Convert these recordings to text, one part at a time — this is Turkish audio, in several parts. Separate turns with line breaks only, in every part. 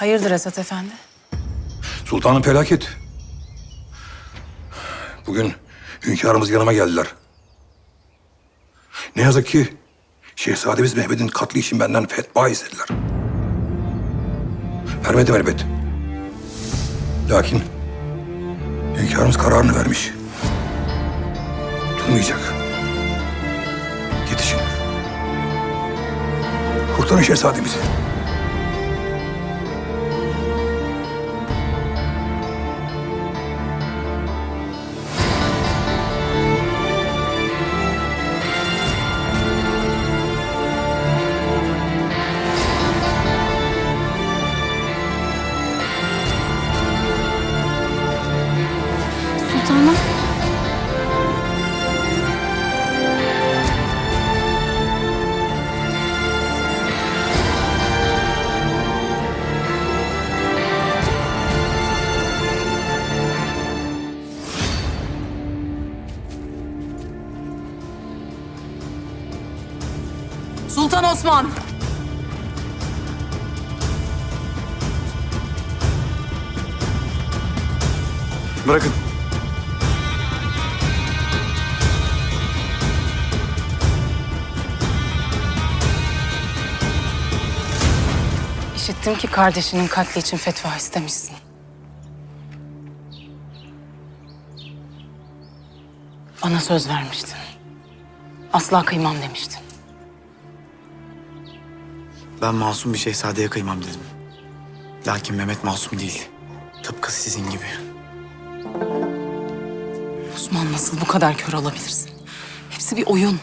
Hayırdır Esat Efendi?
Sultanım felaket. Bugün hünkârımız yanıma geldiler. Ne yazık ki Şehzademiz Mehmet'in katli için benden fetva istediler. Vermedim elbet. Lakin hünkârımız kararını vermiş. Durmayacak. Yetişin. Kurtarın şehzademizi.
İşittim ki kardeşinin katli için fetva istemişsin. Bana söz vermiştin. Asla kıymam demiştin.
Ben masum bir şehzadeye kıymam dedim. Lakin Mehmet masum değil. Tıpkı sizin gibi.
Osman nasıl bu kadar kör olabilirsin? Hepsi bir oyun.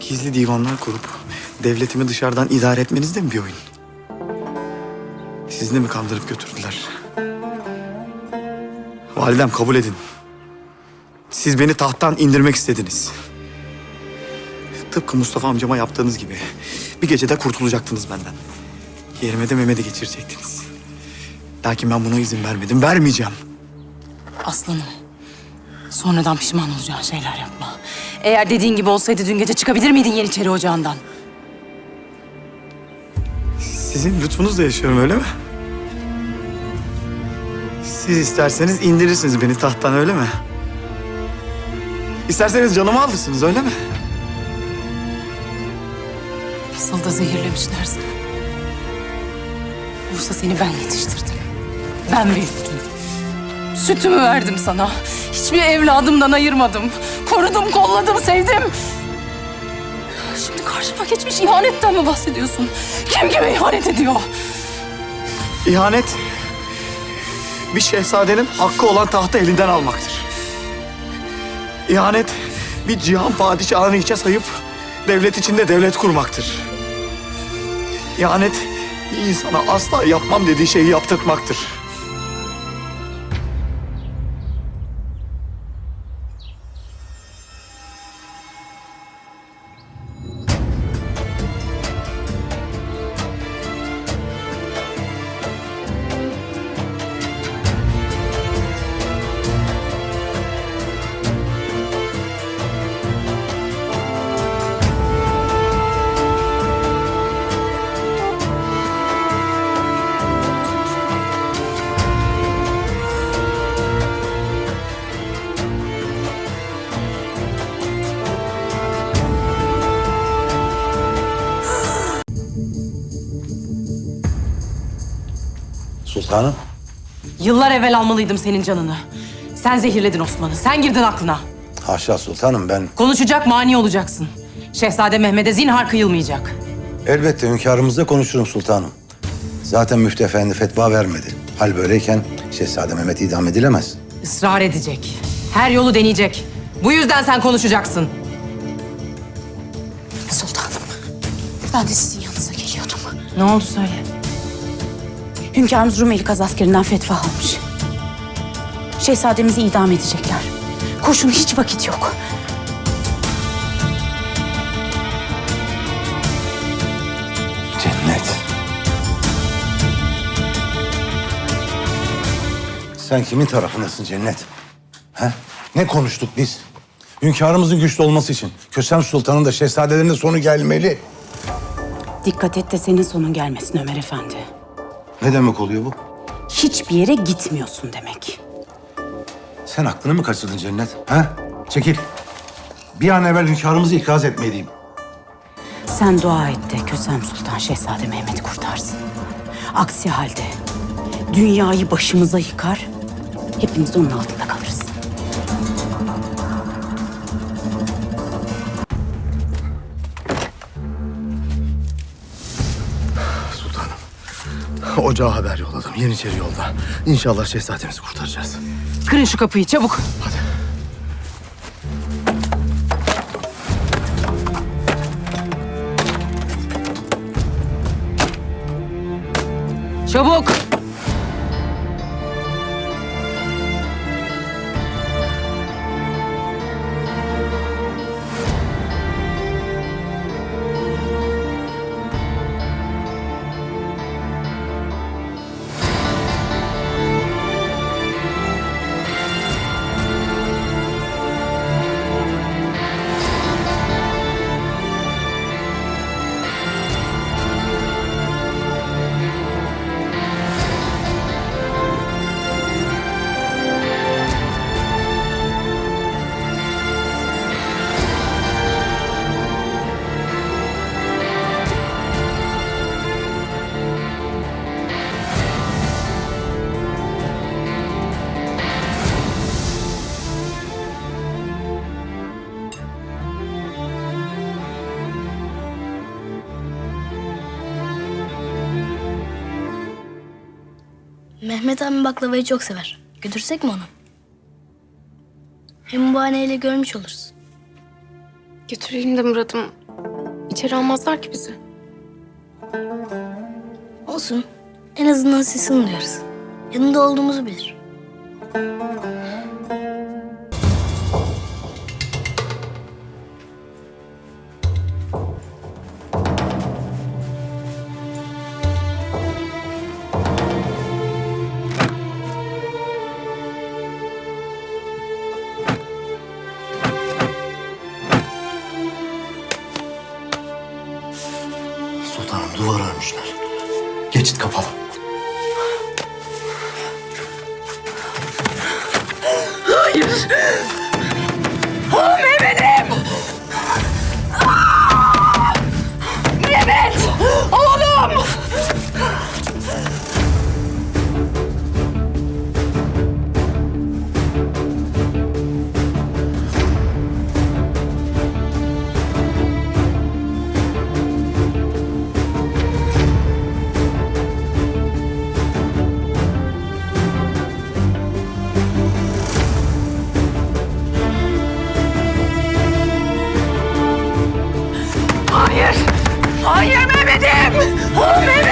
Gizli divanlar kurup devletimi dışarıdan idare etmeniz de mi bir oyun? Sizi de mi kandırıp götürdüler? Validem kabul edin. Siz beni tahttan indirmek istediniz. Tıpkı Mustafa amcama yaptığınız gibi. Bir gecede kurtulacaktınız benden. Yerime de Mehmet'i geçirecektiniz. Lakin ben buna izin vermedim. Vermeyeceğim.
Aslanım. Sonradan pişman olacağın şeyler yapma. Eğer dediğin gibi olsaydı dün gece çıkabilir miydin Yeniçeri Ocağı'ndan?
Sizin lütfunuzla yaşıyorum öyle mi? Siz isterseniz indirirsiniz beni tahttan öyle mi? İsterseniz canımı alırsınız öyle mi?
Nasıl da zehirlemişlerse. Oysa seni ben yetiştirdim. Ben büyüttüm. Sütümü verdim sana. Hiçbir evladımdan ayırmadım. Korudum, kolladım, sevdim. Karşıma geçmiş ihanetten mi bahsediyorsun? Kim kime ihanet ediyor?
İhanet bir şehzadenin hakkı olan tahtı elinden almaktır. İhanet bir cihan padişahını içe sayıp devlet içinde devlet kurmaktır. İhanet bir insana asla yapmam dediği şeyi yaptırtmaktır.
Sultanım.
Yıllar evvel almalıydım senin canını. Sen zehirledin Osman'ı. Sen girdin aklına.
Haşa sultanım ben
Konuşacak mani olacaksın. Şehzade Mehmet'e zinhar kıyılmayacak.
elbette hünkârımızla konuşurum sultanım. Zaten müftü efendi fetva vermedi. Hal böyleyken Şehzade Mehmet idam edilemez.
Israr edecek. Her yolu deneyecek. Bu yüzden sen konuşacaksın.
Sultanım, ben de sizin yanınıza geliyordum.
Ne oldu söyle.
Hünkârımız Rumeli Kaz askerinden fetva almış. Şehzademizi idam edecekler. Kurşun hiç vakit yok.
Cennet. Sen kimin tarafındasın Cennet? He? Ne konuştuk biz? Hünkârımızın güçlü olması için Kösem Sultan'ın da şehzadelerin de sonu gelmeli.
Dikkat et de senin sonun gelmesin Ömer Efendi.
Ne demek oluyor bu?
Hiçbir yere gitmiyorsun demek.
Sen aklını mı kaçırdın Cennet? Ha? Çekil. Bir an evvel hünkârımızı ikaz etmeliyim.
Sen dua et de Kösem Sultan Şehzade Mehmet'i kurtarsın. Aksi halde dünyayı başımıza yıkar, hepimiz onun altında kalırız.
Ocağa haber yolladım. Yeniçeri yolda. İnşallah şehzademizi kurtaracağız.
Kırın şu kapıyı çabuk. Çabuk.
Mehmet abi baklavayı çok sever. Götürsek mi onu? Hem bu haneyle görmüş oluruz.
Götüreyim de Murat'ım. İçeri almazlar ki bizi.
Olsun. En azından sesini duyarız. Yanında olduğumuzu bilir.
Duvar örmüşler. Geçit kapalı.
Hayır. Oh, baby!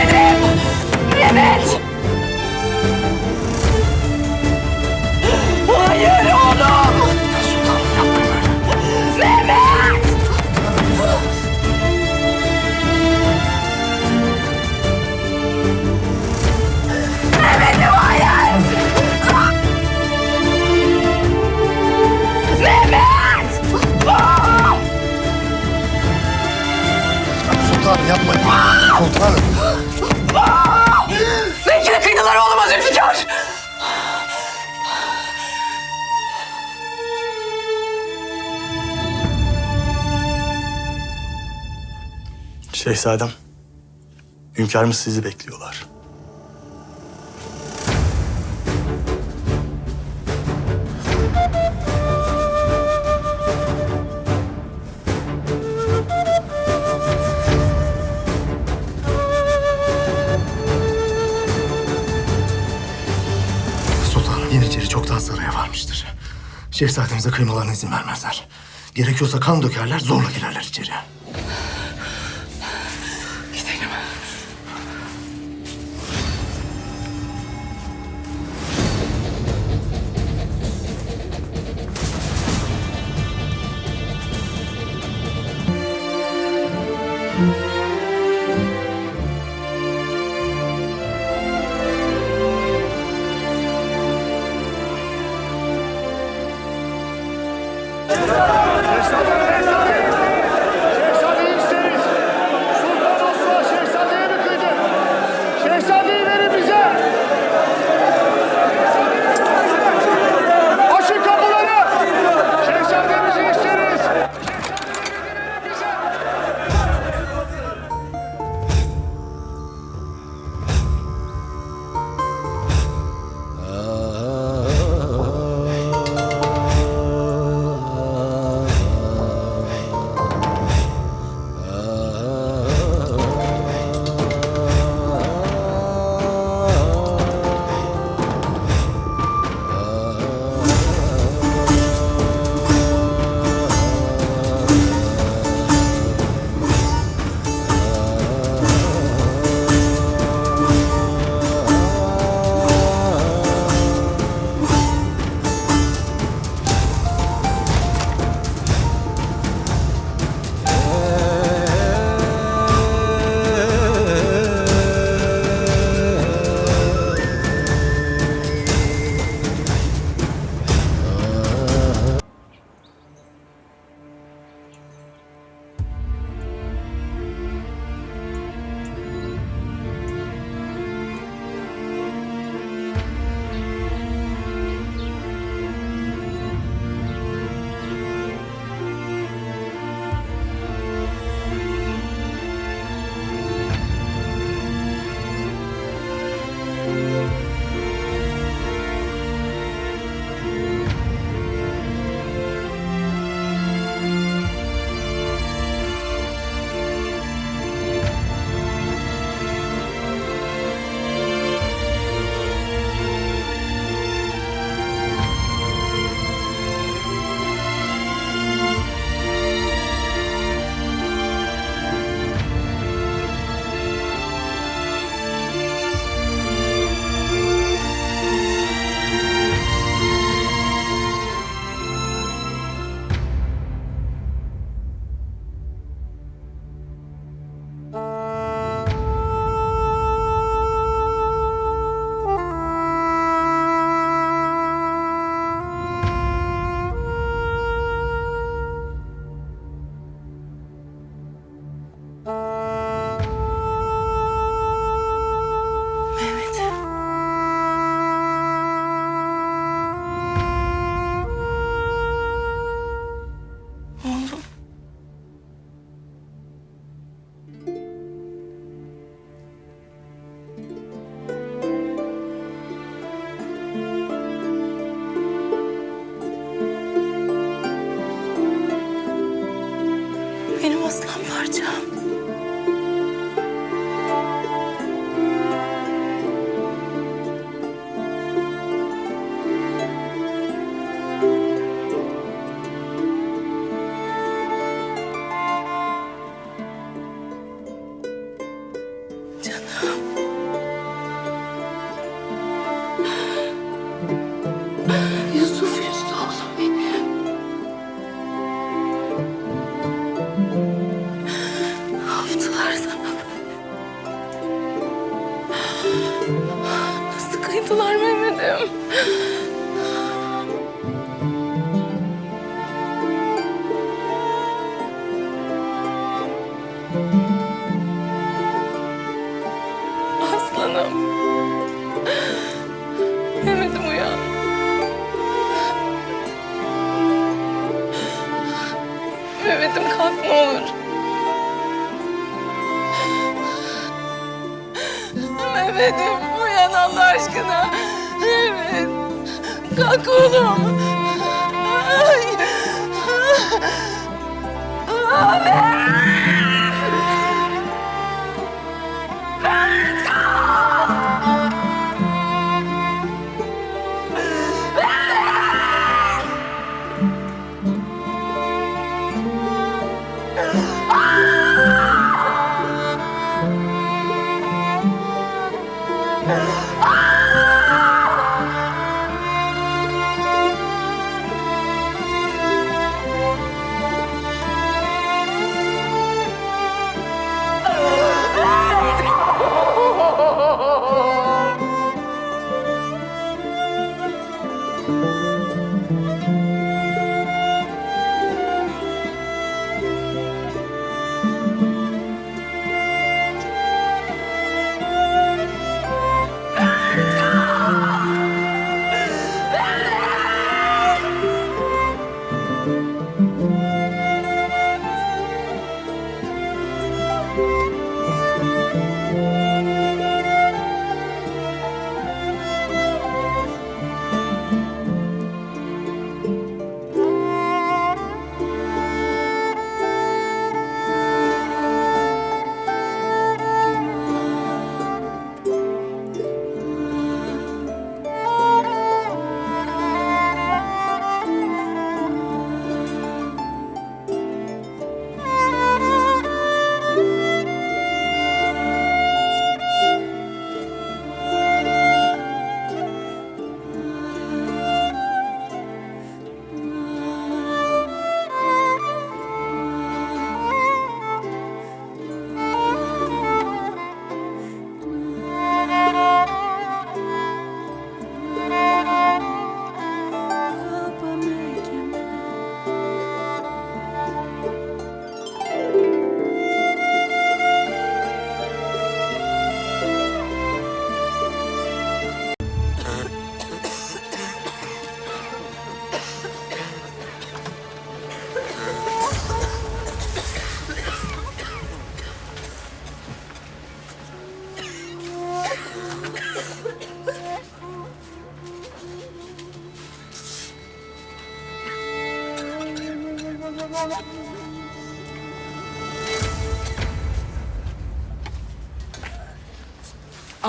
Sultanım.
Belki de kıydılar oğluma Zülfikar.
Şehzadem, hünkârımız sizi bekliyorlar.
Şehzademize kıymalarına izin vermezler. Gerekiyorsa kan dökerler, zorla girerler içeriye.
Kalk oğlum. Ay.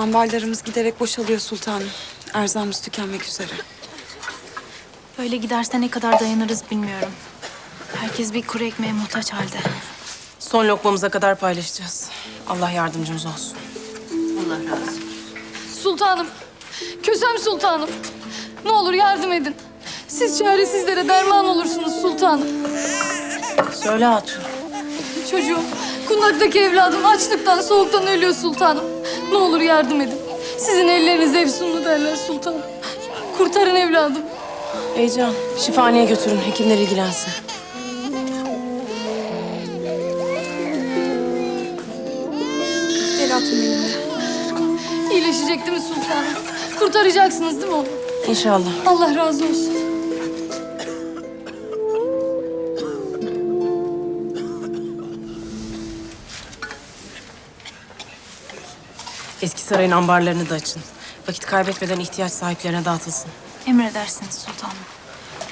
Ambarlarımız giderek boşalıyor sultanım. Erzağımız tükenmek üzere.
Böyle giderse ne kadar dayanırız bilmiyorum. Herkes bir kuru ekmeğe muhtaç halde.
Son lokmamıza kadar paylaşacağız. Allah yardımcımız olsun.
Sultanım. Kösem sultanım. Ne olur yardım edin. Siz çaresizlere derman olursunuz sultanım.
Söyle hatun.
Çocuğum, kundaktaki evladım açlıktan, soğuktan ölüyor sultanım. Ne olur yardım edin. Sizin elleriniz efsunlu derler sultanım. Kurtarın evladım.
Heyecan. Şifaneye götürün. Hekimler ilgilensin.
El hatun benimle. İyileşecek değil mi sultanım? Kurtaracaksınız değil mi onu?
İnşallah.
Allah razı olsun.
Eski sarayın ambarlarını da açın. Vakit kaybetmeden ihtiyaç sahiplerine dağıtılsın.
Emredersiniz sultanım.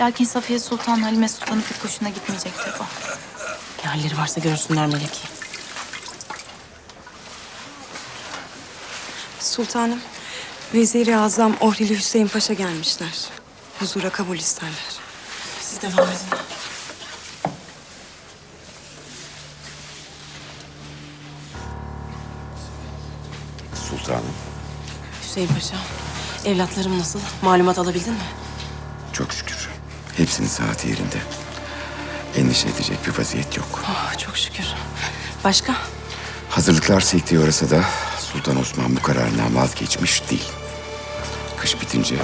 Lakin Safiye Sultan Halime Sultan'ın pek hoşuna gitmeyecektir bu.
Ne halleri varsa görsünler Melek'i.
Sultanım, Vezir-i Azam Ohrili Hüseyin Paşa gelmişler. Huzura kabul isterler.
Siz devam edin. Hüseyin Paşa, evlatlarım nasıl? Malumat alabildin mi?
çok şükür. Hepsinin saati yerinde. Endişe edecek bir vaziyet yok.
Oh, çok şükür. Başka?
Hazırlıklar sekteye uğrasa da Sultan Osman bu kararından vazgeçmiş değil. Kış bitince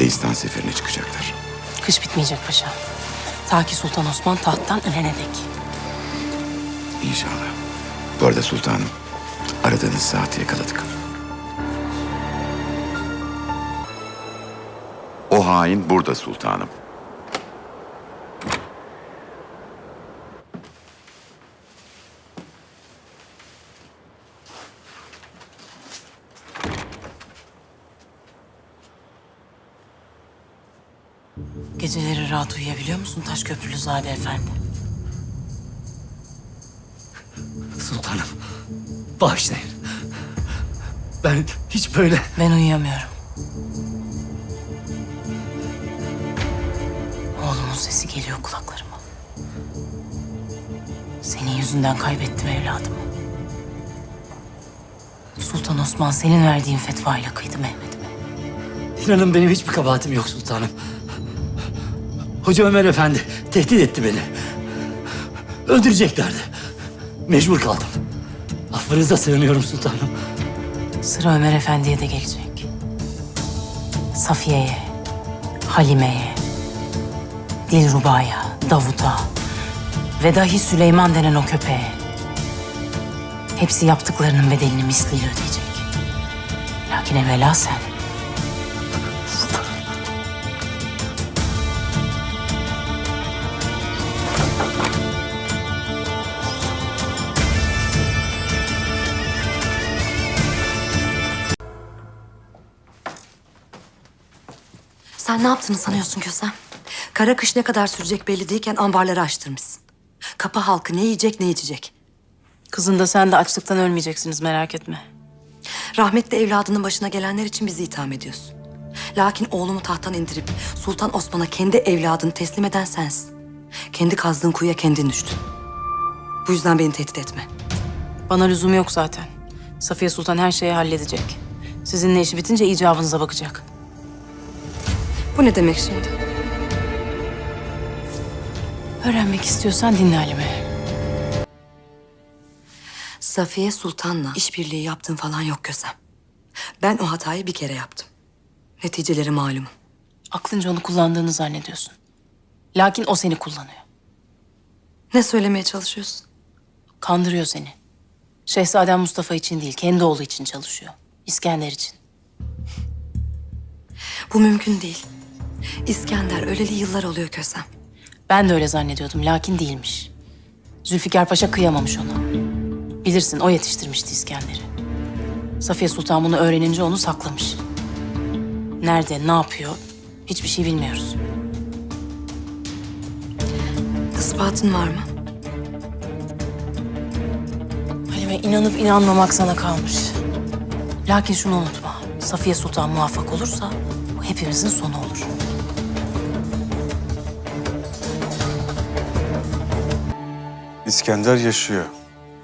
Leistan seferine çıkacaklar.
Kış bitmeyecek paşa. Ta ki Sultan Osman tahttan inene dek.
İnşallah. Bu arada sultanım, aradığınız saati yakaladık. Hain burada sultanım.
Geceleri rahat uyuyabiliyor musun Taşköprülü Zade Efendi?
Sultanım, bağışlayın. Ben hiç böyle...
Ben uyuyamıyorum. Oğlumun sesi geliyor kulaklarıma. Senin yüzünden kaybettim evladımı. Sultan Osman senin verdiğin fetvayla kıydı Mehmet'ime.
İnanın benim hiçbir kabahatim yok sultanım. Hoca Ömer Efendi tehdit etti beni. Öldüreceklerdi. Mecbur kaldım. Affınıza sığınıyorum sultanım.
Sıra Ömer Efendi'ye de gelecek. Safiye'ye, Halime'ye, Dilruba'ya, Davut'a ve dahi Süleyman denen o köpeğe. Hepsi yaptıklarının bedelini misliyle ödeyecek. Lakin evvela sen.
Sen ne yaptığını sanıyorsun Kösem? Kara kış ne kadar sürecek belli değilken ambarları açtırmışsın. Kapı halkı ne yiyecek ne içecek.
Kızın da sen de açlıktan ölmeyeceksiniz merak etme.
Rahmetli evladının başına gelenler için bizi itham ediyorsun. Lakin oğlumu tahttan indirip Sultan Osman'a kendi evladını teslim eden sensin. Kendi kazdığın kuyuya kendin düştün. Bu yüzden beni tehdit etme.
Bana lüzum yok zaten. Safiye Sultan her şeyi halledecek. Sizinle işi bitince icabınıza bakacak.
Bu ne demek şimdi?
Öğrenmek istiyorsan dinle Halime.
Safiye Sultan'la işbirliği yaptığın falan yok Kösem. Ben o hatayı bir kere yaptım. Neticeleri malum.
Aklınca onu kullandığını zannediyorsun. Lakin o seni kullanıyor.
Ne söylemeye çalışıyorsun?
Kandırıyor seni. Şehzadem Mustafa için değil, kendi oğlu için çalışıyor. İskender için.
Bu mümkün değil. İskender öleli yıllar oluyor Kösem.
Ben de öyle zannediyordum, lakin değilmiş. Zülfikar Paşa kıyamamış ona. Bilirsin, o yetiştirmişti İskender'i. Safiye Sultan bunu öğrenince onu saklamış. Nerede, ne yapıyor, hiçbir şey bilmiyoruz.
Ispatın var mı?
Halime inanıp inanmamak sana kalmış. Lakin şunu unutma. Safiye Sultan muvaffak olursa bu hepimizin sonu olur.
İskender yaşıyor.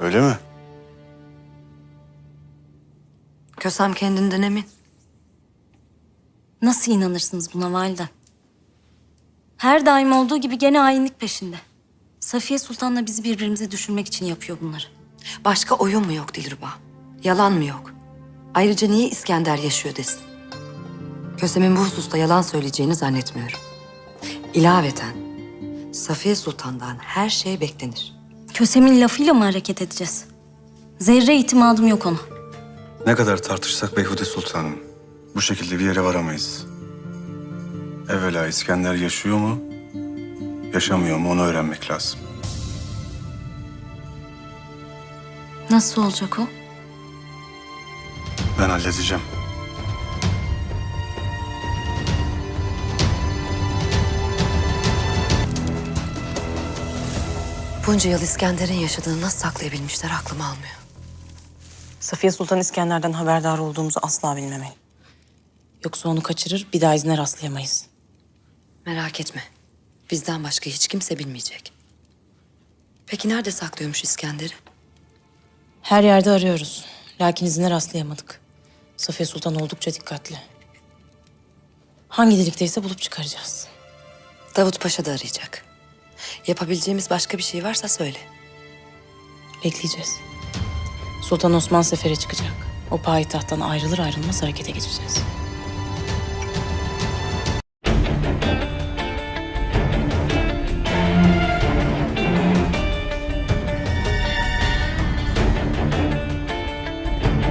Öyle mi?
Kösem kendinden emin.
Nasıl inanırsınız buna validem? Her daim olduğu gibi gene hainlik peşinde. Safiye Sultan'la bizi birbirimize düşürmek için yapıyor bunları.
Başka oyun mu yok Dilruba? Yalan mı yok? Ayrıca niye İskender yaşıyor desin? Kösem'in bu hususta yalan söyleyeceğini zannetmiyorum. İlaveten Safiye Sultan'dan her şey beklenir.
Kösem'in lafıyla mı hareket edeceğiz? Zerre itimadım yok ona.
Ne kadar tartışsak Beyhude Sultanım. Bu şekilde bir yere varamayız. Evvela İskender yaşıyor mu, yaşamıyor mu onu öğrenmek lazım.
Nasıl olacak o?
Ben halledeceğim.
Bunca yıl İskender'in yaşadığını nasıl saklayabilmişler aklım almıyor.
Safiye Sultan İskender'den haberdar olduğumuzu asla bilmemeli. Yoksa onu kaçırır, bir daha izine rastlayamayız.
Merak etme. Bizden başka hiç kimse bilmeyecek. Peki nerede saklıyormuş İskender'i?
Her yerde arıyoruz. Lakin izine rastlayamadık. Safiye Sultan oldukça dikkatli. Hangi delikteyse bulup çıkaracağız.
Davut Paşa da arayacak. Yapabileceğimiz başka bir şey varsa söyle.
Bekleyeceğiz. Sultan Osman sefere çıkacak. O payitahttan ayrılır ayrılmaz harekete geçeceğiz.